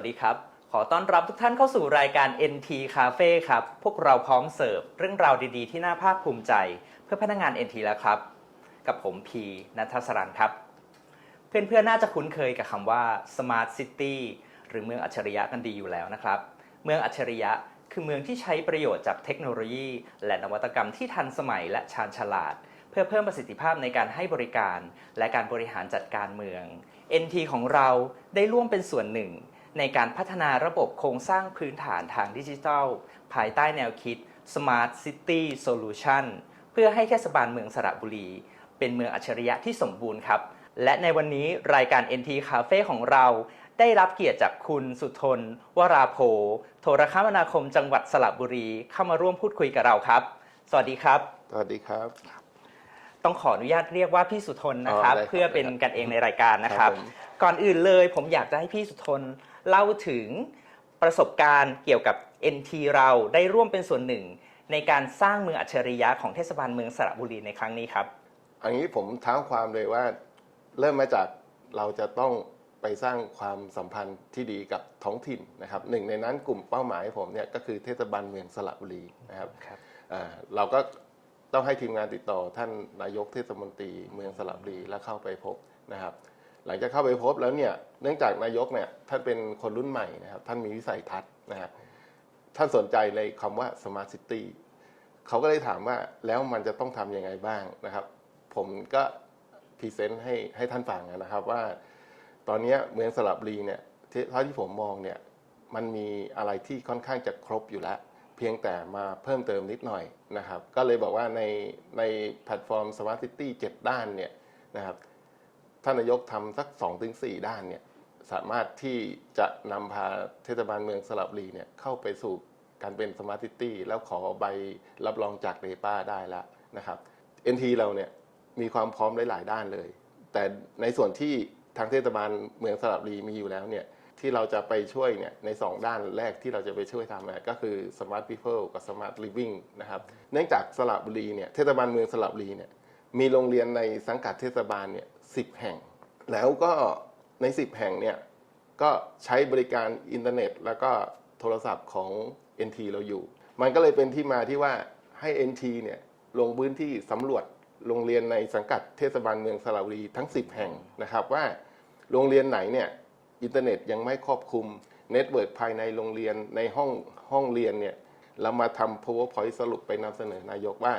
วัสดีครับ ขอต้อนรับทุกท่านเข้าสู่รายการ NT Cafe ครับ พวกเราพร้อมเสิร์ฟเรื่องราวดีๆ ที่น่าภาคภูมิใจ เพื่อพนักงาน NT แล้วครับ กับผมพีนัทสรันครับ เพื่อนๆ น่าจะคุ้นเคยกับคำว่า Smart City หรือเมืองอัจฉริยะกันดีอยู่แล้วนะครับ เมืองอัจฉริยะคือเมืองที่ใช้ประโยชน์จากเทคโนโลยี และนวัตกรรมที่ทันสมัยและชาญฉลาด เพื่อเพิ่มประสิทธิภาพในการให้บริการ และการบริหารจัดการเมือง NT ของเราได้ร่วมเป็นส่วนหนึ่ง ในการพัฒนาระบบโครงสร้างพื้นฐานทางดิจิทัล ภายใต้แนวคิด Smart City Solution เพื่อให้เทศบาลเมืองสระบุรี เป็นเมืองอัจฉริยะที่สมบูรณ์ครับ และในวันนี้รายการ NT Cafe ของเรา ได้รับเกียรติจากคุณสุทน วราโพโทรคมนาคมจังหวัดสระบุรีเข้ามาร่วมพูดคุยกับเราครับ สวัสดีครับ สวัสดีครับ ต้องขออนุญาตเรียกว่าพี่สุทนนะครับ อ๋อได้ครับเพื่อเป็นกันเองในรายการนะครับ ครับผม ก่อนอื่นเลยผมอยากจะให้พี่สุทน เล่าถึงประสบการณ์เกี่ยวกับ NT เราได้ร่วมเป็นส่วนหนึ่ง ในการสร้างเมืองอัจฉริยะของเทศบาลเมืองสระบุรีในครั้งนี้ครับ อันนี้ผมเท้าความเลยว่าเริ่มมาจากเราจะต้องไปสร้างความสัมพันธ์ที่ดีกับท้องถิ่นนะครับหนึ่งในนั้นกลุ่มเป้าหมายผมเนี่ยก็คือเทศบาลเมืองสระบุรีนะครับครับอ่าเราก็ต้องให้ทีมงานติดต่อท่านนายกเทศมนตรีเมืองสระบุรีแล้วเข้าไปพบนะครับห ลังจากเข้าไปพบแล้วเนี่ยเนื่องจากนายกเนี่ยท่านเป็นคนรุ่นใหม่นะครับท่านมีวิสัยทัศน์นะฮะท่านสนใจในคำว่า smart city เขาก็เลยถามว่าแล้วมันจะต้องทำยังไงบ้างนะครับ ผมก็พรีเซนต์ให้ให้ท่านฟังนะครับว่า ตอนนี้เมืองสระบุรีเนี่ยเท่าที่ผมมองเนี่ยมันมีอะไรที่ค่อนข้างจะครบอยู่แล้ว เพียงแต่มาเพิ่มเติมนิดหน่อยนะครับ ก็เลยบอกว่าในในแพลตฟอร์ม Smart City 7ด้านเนี่ยนะครับ ท่านนายกทำสัก2-4ถึงสด้านเนี่ยสามารถที่จะนำพาเทศบาลเมืองสระบุรีเนี่ยเข้าไปสู่การเป็น Smart City แล้วขอใบรับรองจากเดป้าได้แล้วนะครับ NT เราเนี่ยมีความพร้อมหลาย ๆ ด้านเลย แต่ในส่วนที่ทางเทศบาลเมืองสระบุรีมีอยู่แล้วเนี่ยที่เราจะไปช่วยเนี่ยใน 2 ด้านแรกที่เราจะไปช่วยทำเนี่ยก็คือ Smart People กับ Smart Living นะครับเนื่องจากสระบุรีเนี่ยเทศบาลเมืองสระบุรีเนี่ยมีโรงเรียนในสังกัดเทศบาลเนี่ย สิแห่ง แล้วก็ใน 10 แห่งเนี่ย ก็ใช้บริการอินเทอร์เน็ต แล้วก็โทรศัพท์ของ NT เราอยู่ มันก็เลยเป็นที่มาที่ว่าให้ NT เนี่ยลงพื้นที่สำรวจโรงเรียนในสังกัดเทศบาลเมืองสระบุรีทั้ง 10 แห่งนะครับว่าโรงเรียนไหนเนี่ยอินเทอร์เน็ตยังไม่ครอบคลุมเน็ตเวิร์กภายในโรงเรียนในห้องห้องเรียนเนี่ยเรามาทำ powerpoint สรุปไปนำเสนอนายกว่า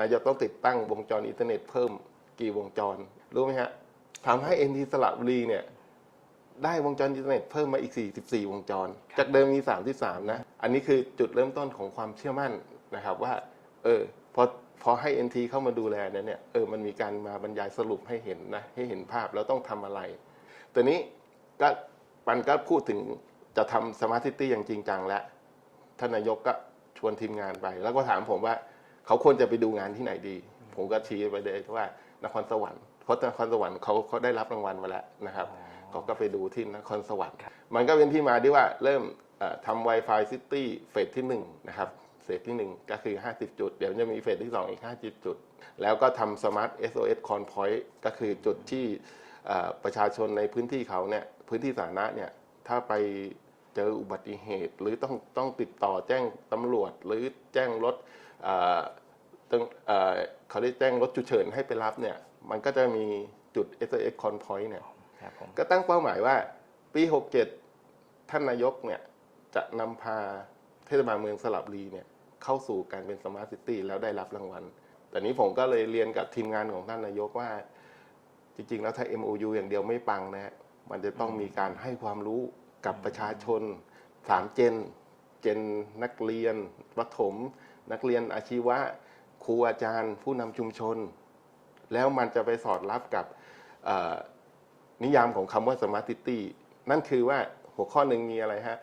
นายกต้องติดตั้งวงจรอินเทอร์เน็ตเพิ่มกี่วงจร รู้ไหมฮะทำให้ NT สระบุรีเนี่ย ได้วงจรอินเทอร์เน็ตเพิ่มมาอีก 44 วงจร จากเดิมมี 33 นะ อันนี้คือจุดเริ่มต้นของความเชื่อมั่นนะครับว่า เออพอพอให้ NT เข้ามาดูแลเนี่ยเนี่ยเออมันมีการมาบรรยายสรุปให้เห็นนะให้เห็นภาพแล้วต้องทำอะไรแต่นี้ก็ปันก็พูดถึงจะทำสมาร์ทซิตี้อย่างจริงจังแล้วท่านนายกก็ชวนทีมงานไป แล้วก็ถามผมว่าเขาควรจะไปดูงานที่ไหนดี ผมก็ชี้ไปเลยว่านครสวรรค์ เพราะนครสวรรค์เขาเขาได้รับรางวัลมาแล้วนะครับเขาก็ไปดูที่นครสวรรค์ มันก็เป็นที่มาที่ว่าเริ่มเอ่อทำ Wi-Fi City เฟสที่1นะครับเฟสที่ 1 ก็คือ 50 จุด เดี๋ยวจะมีเฟสที่ 2 อีก 50 จุด แล้วก็ทำ Smart SOS Con Point ก็คือจุดที่เอ่อประชาชนในพื้นที่เขาเนี่ยพื้นที่สาธารณะเนี่ยถ้าไปเจออุบัติเหตุ หรือต้องต้องติดต่อแจ้งตำรวจ หรือแจ้งรถเอ่อต้องเอ่อเขาได้แจ้งรถฉุกเฉินให้ไปรับเนี่ย มันก็จะมีจุด SOS Con Point เนี่ยครับผมก็ตั้งเป้าหมายว่า ปี 67 ท่านนายกเนี่ยจะนำพาเทศบาลเมืองสระบุรีเนี่ยเข้าสู่การเป็นสมาร์ทซิตี้แล้วได้รับรางวัล แต่นี้ผมก็เลยเรียนกับทีมงานของท่านนายกว่า จริง ๆ แล้วถ้า MOU อย่างเดียวไม่ปังนะฮะมันจะต้องมีการให้ความรู้กับประชาชนสามเจน เจนนักเรียนประถม นักเรียนอาชีวะ ครูอาจารย์ ผู้นำชุมชน แล้วมันจะไปสอดรับกับเอ่อนิยามของคำว่า Smart City นั่นคือว่าหัวข้อหนึ่งมีอะไรฮะ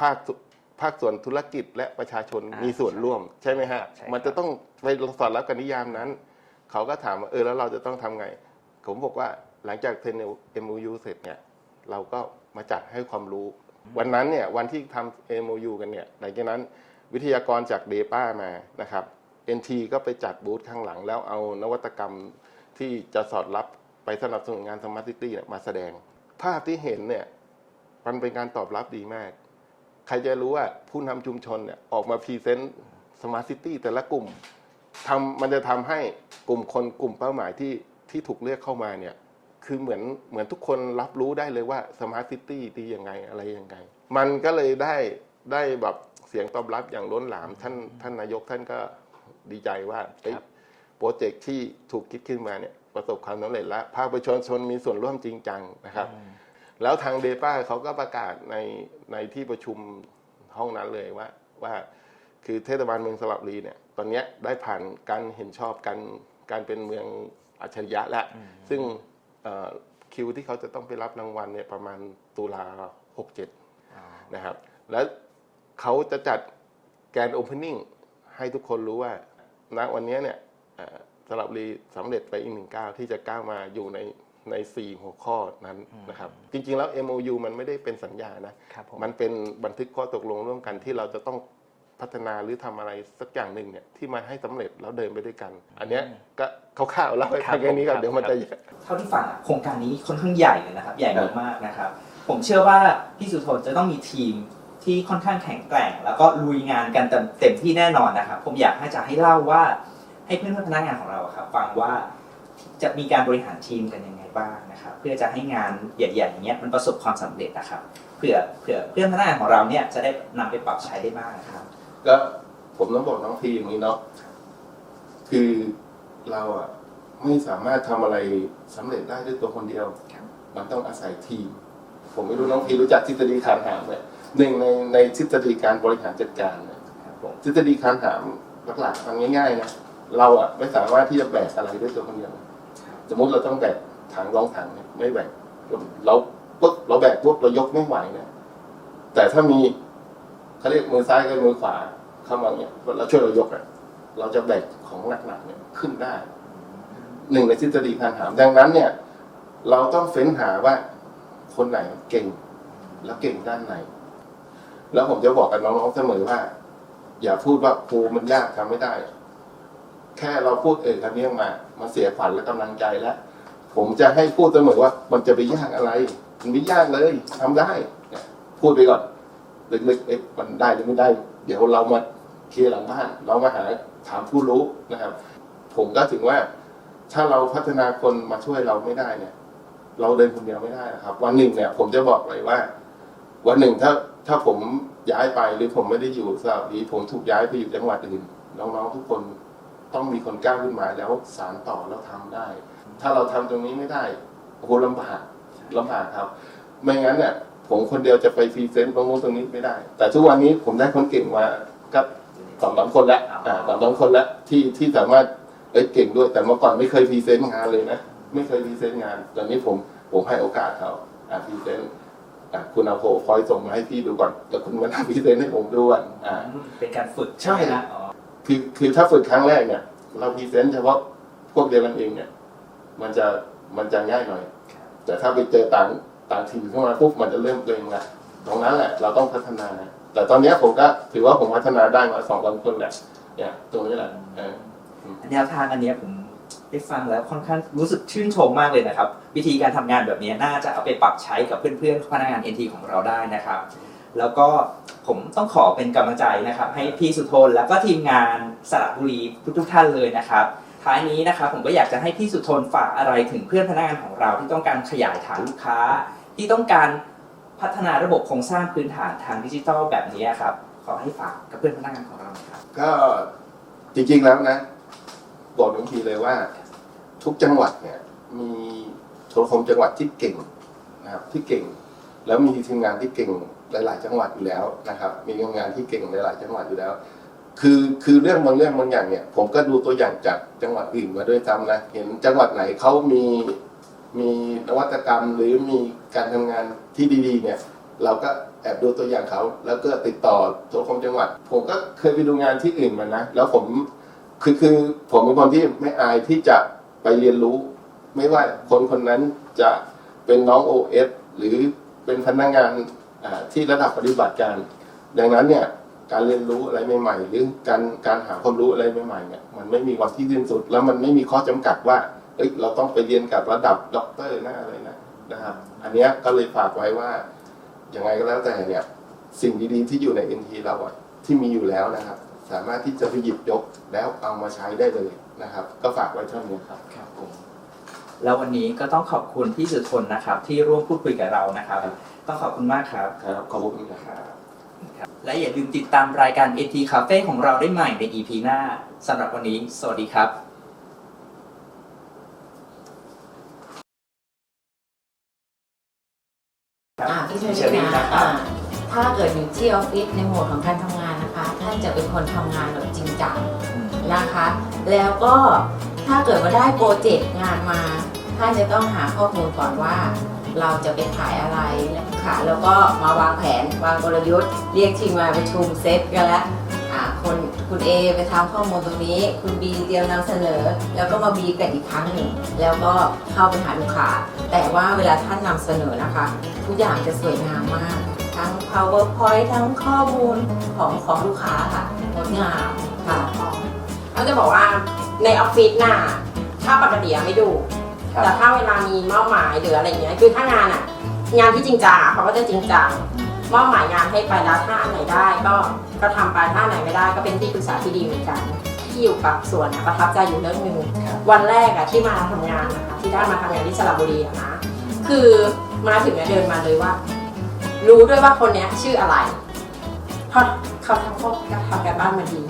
ภาคส่วนภาคส่วนธุรกิจและประชาชนอ่ามีมีส่วนร่วม ใช่ไหมฮะใช่ครับมันจะต้องไปสอดรับกับนิยามนั้น เขาก็ถามว่าเออแล้วเราจะต้องทำไง ผมบอกว่าหลังจากเซ็น MOU เสร็จเนี่ยเราก็มาจัดให้ความรู้ วันนั้นเนี่ยวันที่ทำ MOU กันเนี่ยหลังจากนั้นวิทยากรจากเดป้ามานะครับ NT ก็ไปจัดบูธข้างหลัง แล้วเอานวัตกรรมที่จะสอดรับไปสนับสนุนงานสมาร์ทซิตี้มาแสดง ภาพที่เห็นเนี่ย มันเป็นการตอบรับดีมาก ใครจะรู้ว่าผู้นำชุมชนเนี่ยออกมาพรีเซนต์สมาร์ทซิตี้แต่ละกลุ่มทำมันจะทำให้กลุ่มคนกลุ่มเป้าหมายที่ที่ถูกเลือกเข้ามาเนี่ยคือเหมือนเหมือนทุกคนรับรู้ได้เลยว่าสมาร์ทซิตี้ดียังไงอะไรยังไง มันก็เลยได้ได้แบบเสียงตอบรับอย่างล้นหลามท่านท่านนายกท่านก็ ดีใจว่าเอ้ยครับโปรเจกต์ที่ถูกคิดขึ้นมาเนี่ยประสบความสำเร็จแล้วภาคประชาชนมีส่วนร่วมจริงจังนะครับ แล้วทางเดป้าเขาก็ประกาศในในที่ประชุมห้องนั้นเลยว่าว่าคือเทศบาลเมืองสระบุรีเนี่ยตอนเนี้ยได้ผ่านการเห็นชอบการการเป็นเมืองอัจฉริยะแล้ว ซึ่งเอ่อคิวที่เขาจะต้องไปรับรางวัลเนี่ยประมาณตุลา67นะครับ แล้วเขาจะจัดแกรนโอเพนนิ่งให้ทุกคนรู้ว่า ณวันนี้เนี่ยเอ่อสระบุรีสำเร็จไปอีกหนึ่งก้าวที่จะก้าวมาอยู่ในใน 4 หัวข้อนั้นนะครับ จริงๆแล้ว MOU มันไม่ได้เป็นสัญญานะครับผมมันเป็นบันทึกข้อตกลงร่วมกันที่เราจะต้องพัฒนาหรือทำอะไรสักอย่างหนึ่งเนี่ยที่มาให้สำเร็จแล้วเดินไปด้วยกัน อันเนี้ยก็คร่าวๆเล่าให้ฟังแค่นี้ก่อนเดี๋ยวมันจะเท่าที่ฟังอะโครงการนี้ค่อนข้างใหญ่เลยนะครับ ใหญ่มากๆนะครับ ผมเชื่อว่าพี่สุทนจะต้องมีทีม ที่ค่อนข้างแข็งแกร่ง แล้วก็ลุยงานกันเต็มเต็มที่แน่นอนนะครับผมอยากให้จะให้เล่าว่าให้เพื่อนๆพนักงานของเราอะครับฟังว่าจะมีการบริหารทีมกันยังไงบ้างนะครับเพื่อจะให้งานใหญ่ๆอย่างเงี้ยมันประสบความสำเร็จนะครับเผื่อเผื่อเพื่อนพนักงานของเราเนี่ยจะได้นำไปปรับใช้ได้บ้างนะครับ ก็ผมต้องบอกน้องพีอย่างนี้เนาะคือเราอะไม่สามารถทำอะไรสำเร็จได้ด้วยตัวคนเดียวครับมันต้องอาศัยทีม ผมไม่รู้น้องพีรู้จักทฤษฎีคานหามไหม หนึ่งในในทฤษฎีการบริหารจัดการนะครับผมทฤษฎีคานหามหลักๆมันง่ายๆนะเราอะไม่สามารถที่จะแบกอะไรด้วยตัวคนเดียวสมมติเราต้องแบกถังรองถังเนี่ยไม่แบกเราปุ๊บเราแบกปุ๊บเรายกไม่ไหวนี่ยแต่ถ้ามีเขาเรียกมือซ้ายกับมือขวาเข้ามาเนี่ยเราช่วยเรายกอะเราจะแบกของหนักๆเนี่ยขึ้นได้หนึ่งในทฤษฎีการหามดังนั้นเนี่ย เราต้องเฟ้นหาว่าคนไหนเก่ง แล้วเก่งด้านไหน แล้วผมจะบอกกับน้องๆเสมอว่า อย่าพูดว่าครูมันยากทำไม่ได้ แค่เราพูดเอ่ยคำนี้ออกมามันเสียขวัญและกำลังใจแล้ว ผมจะให้พูดเสมอว่า มันจะไปยากอะไร มันไม่ยากเลยทำได้พูดไปก่อนลึกๆเอ๊ะมันได้หรือไม่ได้ เดี๋ยวเรามาเคลียร์หลังบ้าน เรามาหาถามผู้รู้นะครับ ผมก็ถึงว่าถ้าเราพัฒนาคนมาช่วยเราไม่ได้เนี่ย เราเดินคนเดียวไม่ได้นะครับ วันหนึ่งเนี่ย ผมจะบอกเลยว่า วันหนึ่งถ้าถ้าผมย้ายไปหรือผมไม่ได้อยู่สระบุรีผมถูกย้ายไปอยู่จังหวัดอื่นน้องๆทุกคนต้องมีคนก้าวขึ้นมาแล้วสารต่อแล้วทำได้ ถ้าเราทำตรงนี้ไม่ได้โอ้โหลำบากลำบากครับ ไม่งั้นเนี่ยผมคนเดียวจะไปพรีเซนต์ตรงนู้นตรงนี้ไม่ได้ แต่ทุกวันนี้ผมได้คนเก่งมาก็สองสามคนแล้วสองสามคนแล้วที่ที่สามารถเอ้ยเก่งด้วย แต่เมื่อก่อนไม่เคยพรีเซนต์งานเลยนะ ไม่เคยพรีเซนต์งาน ตอนนี้ผมผมให้โอกาสเขาอ่าพรีเซนต์ คุณเอาโพคอยส่งมาให้พี่ดูก่อนแล้วคุณมาทำพรีเซนต์ให้ผมดูก่อนอ่า เป็นการฝึกใช่ นะอ๋อคือคือถ้าฝึกครั้งแรกเนี่ย เราพรีเซนต์เฉพาะพวกเดียวกันเองเนี่ย มันจะมันจะง่ายหน่อย แต่ถ้าไปเจอต่างต่างถิ่นเข้ามาปุ๊บมันจะเริ่มเกรงละตรงนั้นแหละ เราต้องพัฒนา แต่ตอนเนี้ยผมก็ถือว่าผมพัฒนาได้มาสองสามคนแหละเนี่ยตรงนี้แหละเออ แนวทางอันเนี้ยผม ได้ฟังแล้วค่อนข้างรู้สึกชื่นชมมากเลยนะครับ วิธีการทำงานแบบนี้น่าจะเอาไปปรับใช้กับเพื่อนๆพนักงาน NT ของเราได้นะครับ แล้วก็ผมต้องขอเป็นกำลังใจนะครับ ให้พี่สุทนแล้วก็ทีมงานสระบุรีทุกๆท่านเลยนะครับ ท้ายนี้นะครับผมก็อยากจะให้พี่สุทนฝากอะไรถึงเพื่อนพนักงานของเราที่ต้องการขยายฐานลูกค้า ที่ต้องการพัฒนาระบบโครงสร้างพื้นฐานทางดิจิทัลแบบนี้ครับขอให้ฝากกับเพื่อนพนักงานของเราครับ ก็จริงๆแล้วนะ บอกทุกทีเลยว่า ทุกจังหวัดเนี่ยมีโทรคมจังหวัดที่เก่งนะครับที่เก่ง แล้วมีทีมงานที่เก่งหลาย ๆ จังหวัดอยู่แล้วนะครับ มีทีมงานที่เก่งหลาย ๆ จังหวัดอยู่แล้ว คือคือเรื่องบางเรื่องบางอย่างเนี่ย ผมก็ดูตัวอย่างจากจังหวัดอื่นมาด้วยซ้ำนะเห็นจังหวัดไหนเขามีมีนวัตกรรมหรือมีการทำงานที่ดี ๆ เนี่ยเราก็แอบดูตัวอย่างเขา แล้วก็ติดต่อโทรคมจังหวัด ผมก็เคยไปดูงานที่อื่นมานะ แล้วผม คือคือผมเป็นคนที่ไม่อายที่จะไปเรียนรู้ ไม่ว่าคนคนนั้นจะเป็นน้อง OS หรือเป็นพนักงานที่ระดับปฏิบัติการ ดังนั้นเนี่ยการเรียนรู้อะไรใหม่ๆ หรือการการหาความรู้อะไรใหม่ๆเนี่ยมันไม่มีวันที่สิ้นสุด แล้วมันไม่มีข้อจำกัดว่าเอ้ยเราต้องไปเรียนกับระดับด็อกเตอร์นะอะไรนะนะครับอันนี้ก็เลยฝากไว้ว่ายังไงก็แล้วแต่เนี่ยสิ่งดีๆที่อยู่ใน NT เราที่มีอยู่แล้วนะครับ สามารถที่จะไปหยิบยกแล้วเอามาใช้ได้เลยนะครับ ก็ฝากไว้เท่านี้ครับ ครับผมแล้ววันนี้ก็ต้องขอบคุณพี่สุทนนะครับ ที่ร่วมพูดคุยกับเรานะครับ ต้องขอบคุณมากครับครับขอบคุณครับครับและอย่าลืมติดตามรายการ AT Cafe ของเราได้ใหม่ใน EP หน้าสำหรับวันนี้ สวัสดีครับอ่าพี่เชเชออรี่รี่นะนะครับถ้าเกิดอยู่ที่ออฟฟิศในโหมดของการทำงาน นะคะท่านจะเป็นคนทำงานแบบจริงจังนะคะ แล้วก็ถ้าเกิดว่าได้โปรเจกต์งานมาท่านจะต้องหาข้อมูลก่อนว่า เราจะไปขายอะไรค่ะแล้วก็มาวางแผนวางกลยุทธ์ เรียกทีมมาประชุมเซตกันแล้วอ่าคนคุณ A ไปทำข้อมูลตรงนี้ คุณ B เตรียมนำเสนอ แล้วก็มาบีกันอีกครั้งหนึ่งแล้วก็เข้าไปหาลูกค้าแต่ว่าเวลาท่านนำเสนอนะคะ ทุกอย่างจะสวยงามมาก ทั้ง powerpoint ทั้งข้อมูลของของลูกค้าค่ะงดงามค่ะเขาจะบอกว่าในออฟฟิศน่ะถ้าปกติอะไม่ดู ครับ แต่ถ้าเวลามีมอบหมายหรืออะไรอย่างเงี้ยคือถ้างานอะ งานที่จริงจังอะเขาก็จะจริงจังมอบหมายงานให้ไปแล้วถ้าอันไหนได้ก็ก็ทำไปถ้าอันไหนไม่ได้ก็เป็นที่ปรึกษาที่ดีเหมือนกันที่อยู่กับส่วนอะประทับใจอยู่เรื่องหนึ่ง ครับวันแรกอะที่มาทำงานนะคะที่ได้มาทำงานที่สระบุรีอะนะคือมาถึงเนี่ยเดินมาเลยว่า รู้ด้วยว่าคนเนี้ยชื่ออะไรเพราะเขาทำข้อทำการบ้านมาดี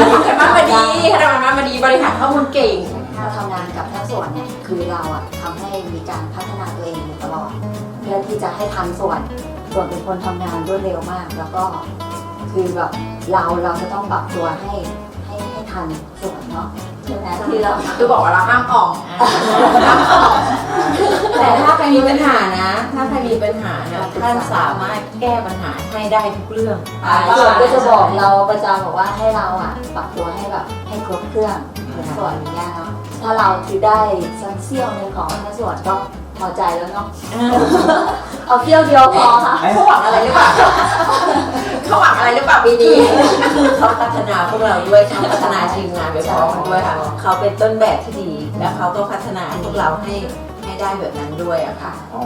ทำการบ้านมาดีทำการบ้านมาดีบริหารข้อมูลเก่งถ้าทำงานกับทั้งส่วนเนี่ยคือเราอะทำให้มีการพัฒนาตัวเองอยู่ตลอด เพื่อที่จะให้ทันส่วน ส่วนเป็นคนทำงานรวดเร็วมาก แล้วก็คือแบบเราเราจะต้องปรับตัวให้ ให้ให้ทันส่วนเนาะใช่ไหมที่เรา คือบอกว่าเราห้ามออกแต่ถ้าใครมีปัญหานะ ถ้าใครมีปัญหานะท่านสามารถแก้ปัญหาให้ได้ทุกเรื่องส่วนก็จะบอกเราประจำบอกว่าให้เราอะปรับตัวให้แบบให้ครบเครื่องเหมือนส่วนอย่างเงี้ยเนาะถ้าเราคือได้สักเสี้ยวหนึงของทั้งส่วนก็พอใจแล้วเนาะ เอาเสี้ยวเดียวพอค่ะเขาหวังอะไรหรือเปล่าเขาหวังอะไรหรือเปล่าปีนี้คือเขาพัฒนาพวกเราด้วยเขาพัฒนาทีมงานไปพร้อมกันด้วยค่ะเขาเป็นต้นแบบที่ดี แล้วเขาก็พัฒนาพวกเราให้ให้ได้แบบนั้นด้วยอะค่ะอ๋อ